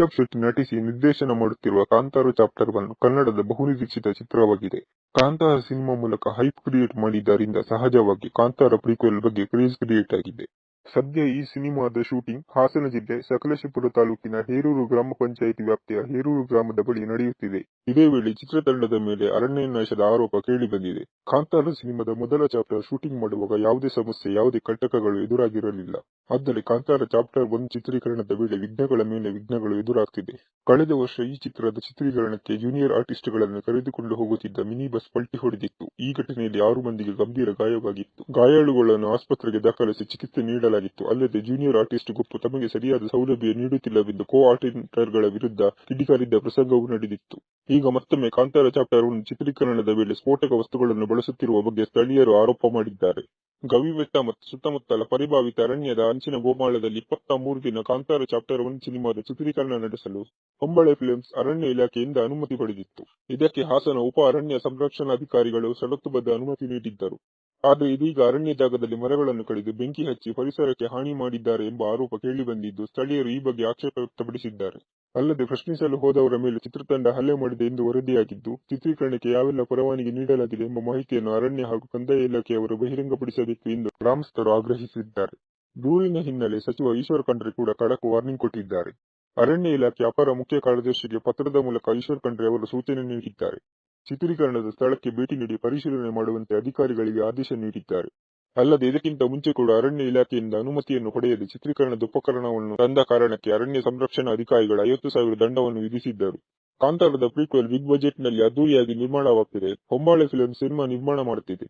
ರಿಷಬ್ ಶೆಟ್ಟಿ ನಟಿಸಿ ನಿರ್ದೇಶನ ಮಾಡುತ್ತಿರುವ Kantara chapter one ಕನ್ನಡದ ಬಹುನಿರೀಕ್ಷಿತ ಚಿತ್ರವಾಗಿದೆ. ಕಾಂತಾರ ಸಿನಿಮಾ ಮೂಲಕ ಹೈಪ್ ಕ್ರಿಯೇಟ್ ಮಾಡಿದ್ದರಿಂದ ಸಹಜವಾಗಿ ಕಾಂತಾರ ಪ್ರೀಕ್ವೆಲ್ ಬಗ್ಗೆ ಕ್ರೇಜ್ ಕ್ರಿಯೇಟ್ ಆಗಿದೆ. ಸದ್ಯ ಈ ಸಿನಿಮಾದ ಶೂಟಿಂಗ್ ಹಾಸನ ಜಿಲ್ಲೆ ಸಕಲೇಶಪುರ ತಾಲೂಕಿನ ಹೇರೂರು ಗ್ರಾಮ ಪಂಚಾಯಿತಿ ವ್ಯಾಪ್ತಿಯ ಹೇರೂರು ಗ್ರಾಮದ ಬಳಿ ನಡೆಯುತ್ತಿದೆ. ಇದೇ ವೇಳೆ ಚಿತ್ರತಂಡದ ಮೇಲೆ ಅರಣ್ಯ ನಾಶದ ಆರೋಪ ಕೇಳಿಬಂದಿದೆ ಕಾಂತಾರ ಸಿನಿಮಾದ ಮೊದಲ ಚಾಪ್ಟರ್ ಶೂಟಿಂಗ್ ಮಾಡುವಾಗ ಯಾವುದೇ ಸಮಸ್ಯೆ, ಯಾವುದೇ ಕಂಟಕಗಳು ಎದುರಾಗಿರಲಿಲ್ಲ. ಆದರೆ ಕಾಂತಾರ ಚಾಪ್ಟರ್ ಒಂದು ಚಿತ್ರೀಕರಣದ ವೇಳೆ ವಿಘ್ನಗಳ ಮೇಲೆ ವಿಘ್ನಗಳು ಎದುರಾಗ್ತಿದೆ. ಕಳೆದ ವರ್ಷ ಈ ಚಿತ್ರದ ಚಿತ್ರೀಕರಣಕ್ಕೆ ಜೂನಿಯರ್ ಆರ್ಟಿಸ್ಟ್ಗಳನ್ನು ಕರೆದುಕೊಂಡು ಹೋಗುತ್ತಿದ್ದ ಮಿನಿ ಬಸ್ ಪಲ್ಟಿ ಹೊಡೆದಿತ್ತು. ಈ ಘಟನೆಯಲ್ಲಿ ಆರು ಮಂದಿಗೆ ಗಂಭೀರ ಗಾಯವಾಗಿತ್ತು. ಗಾಯಾಳುಗಳನ್ನು ಆಸ್ಪತ್ರೆಗೆ ದಾಖಲಿಸಿ ಚಿಕಿತ್ಸೆ ನೀಡಲಾಗಿತ್ತು. ಅಲ್ಲದೆ ಜೂನಿಯರ್ ಆರ್ಟಿಸ್ಟ್ ಗುಂಪು ತಮಗೆ ಸರಿಯಾದ ಸೌಲಭ್ಯ ನೀಡುತ್ತಿಲ್ಲವೆಂದು ಕೋ ಆರ್ಡಿನೇಟರ್ಗಳ ವಿರುದ್ಧ ಕಿಡಿಕಾರಿದ್ದ ಪ್ರಸಂಗವೂ ನಡೆದಿತ್ತು. ಈಗ ಮತ್ತೊಮ್ಮೆ ಕಾಂತಾರ ಚಾಪ್ಟರ್ ಒಂದು ಚಿತ್ರೀಕರಣದ ವೇಳೆ ಸ್ಫೋಟಕ ವಸ್ತುಗಳನ್ನು ಬಳಸುತ್ತಿರುವ ಬಗ್ಗೆ ಸ್ಥಳೀಯರು ಆರೋಪ ಮಾಡಿದ್ದಾರೆ. ಗವಿಬೆಟ್ಟ ಮತ್ತು ಸುತ್ತಮುತ್ತಲ ಪರಿಭಾವಿತ ಅರಣ್ಯದ ಅಂಚಿನ ಗೋಮಾಳದಲ್ಲಿ ಇಪ್ಪತ್ತ ಮೂರು ದಿನ ಕಾಂತಾರ ಚಾಪ್ಟರ್ ಒನ್ ಸಿನಿಮಾದ ಚಿತ್ರೀಕರಣ ನಡೆಸಲು ಹೊಂಬಳೆ ಫಿಲ್ಮ್ಸ್ ಅರಣ್ಯ ಇಲಾಖೆಯಿಂದ ಅನುಮತಿ ಪಡೆದಿತ್ತು. ಇದಕ್ಕೆ ಹಾಸನ ಉಪ ಅರಣ್ಯ ಸಂರಕ್ಷಣಾಧಿಕಾರಿಗಳು ಷರತ್ತುಬದ್ಧ ಅನುಮತಿ ನೀಡಿದ್ದರು. ಆದರೆ ಇದೀಗ ಅರಣ್ಯ ಜಾಗದಲ್ಲಿ ಮರಗಳನ್ನು ಕಡಿದು ಬೆಂಕಿ ಹಚ್ಚಿ ಪರಿಸರಕ್ಕೆ ಹಾನಿ ಮಾಡಿದ್ದಾರೆ ಎಂಬ ಆರೋಪ ಕೇಳಿಬಂದಿದ್ದು ಸ್ಥಳೀಯರು ಈ ಬಗ್ಗೆ ಆಕ್ಷೇಪ ವ್ಯಕ್ತಪಡಿಸಿದ್ದಾರೆ. ಅಲ್ಲದೆ ಪ್ರಶ್ನಿಸಲು ಹೋದವರ ಮೇಲೆ ಚಿತ್ರತಂಡ ಹಲ್ಲೆ ಮಾಡಿದೆ ಎಂದು ವರದಿಯಾಗಿದ್ದು, ಚಿತ್ರೀಕರಣಕ್ಕೆ ಯಾವೆಲ್ಲ ಪರವಾನಿಗೆ ನೀಡಲಾಗಿದೆ ಎಂಬ ಮಾಹಿತಿಯನ್ನು ಅರಣ್ಯ ಹಾಗೂ ಕಂದಾಯ ಇಲಾಖೆಯವರು ಬಹಿರಂಗಪಡಿಸಬೇಕು ಎಂದು ಗ್ರಾಮಸ್ಥರು ಆಗ್ರಹಿಸಿದ್ದಾರೆ. ದೂರಿನ ಹಿನ್ನೆಲೆ ಸಚಿವ ಈಶ್ವರ ಖಂಡ್ರೆ ಕೂಡ ಖಡಕ್ ವಾರ್ನಿಂಗ್ ಕೊಟ್ಟಿದ್ದಾರೆ. ಅರಣ್ಯ ಇಲಾಖೆ ಅಪರ ಮುಖ್ಯ ಕಾರ್ಯದರ್ಶಿಗೆ ಪತ್ರದ ಮೂಲಕ ಈಶ್ವರ್ ಖಂಡ್ರೆ ಅವರು ಸೂಚನೆ ನೀಡಿದ್ದಾರೆ. ಚಿತ್ರೀಕರಣದ ಸ್ಥಳಕ್ಕೆ ಭೇಟಿ ನೀಡಿ ಪರಿಶೀಲನೆ ಮಾಡುವಂತೆ ಅಧಿಕಾರಿಗಳಿಗೆ ಆದೇಶ ನೀಡಿದ್ದಾರೆ. ಅಲ್ಲದೆ ಇದಕ್ಕಿಂತ ಮುಂಚೆ ಕೂಡ ಅರಣ್ಯ ಇಲಾಖೆಯಿಂದ ಅನುಮತಿಯನ್ನು ಪಡೆಯದೆ ಚಿತ್ರೀಕರಣದ ಉಪಕರಣವನ್ನು ತಂದ ಕಾರಣಕ್ಕೆ ಅರಣ್ಯ ಸಂರಕ್ಷಣಾ ಅಧಿಕಾರಿಗಳು ಐವತ್ತು ಸಾವಿರ ದಂಡವನ್ನು ವಿಧಿಸಿದ್ದರು. ಕಾಂತಾರದ ಪ್ರೀಕ್ವೆಲ್ ಬಿಗ್ ಬಜೆಟ್ನಲ್ಲಿ ಅದ್ದೂರಿಯಾಗಿ ನಿರ್ಮಾಣವಾಗ್ತಿದೆ. ಹೊಂಬಾಳೆ ಫಿಲಂ ಸಿನಿಮಾ ನಿರ್ಮಾಣ ಮಾಡುತ್ತಿದೆ.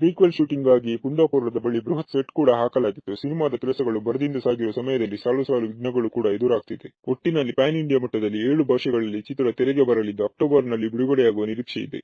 ಪ್ರೀಕ್ವೆಲ್ ಶೂಟಿಂಗ್ ಆಗಿ ಕುಂದಾಪುರದ ಬಳಿ ಬೃಹತ್ ಸೆಟ್ ಕೂಡ ಹಾಕಲಾಗಿತ್ತು. ಸಿನಿಮಾದ ಕೆಲಸಗಳು ಬರ್ದಿಂದ ಸಾಗಿರುವ ಸಮಯದಲ್ಲಿ ಸಾಲು ಸಾಲು ವಿಘ್ನಗಳು ಕೂಡ ಎದುರಾಗ್ತಿದೆ. ಒಟ್ಟಿನಲ್ಲಿ ಪ್ಯಾನ್ ಇಂಡಿಯಾ ಮಟ್ಟದಲ್ಲಿ ಏಳು ಭಾಷೆಗಳಲ್ಲಿ ಚಿತ್ರ ತೆರೆಗೆ ಬರಲಿದ್ದು ಅಕ್ಟೋಬರ್ನಲ್ಲಿ ಬಿಡುಗಡೆಯಾಗುವ ನಿರೀಕ್ಷೆ ಇದೆ.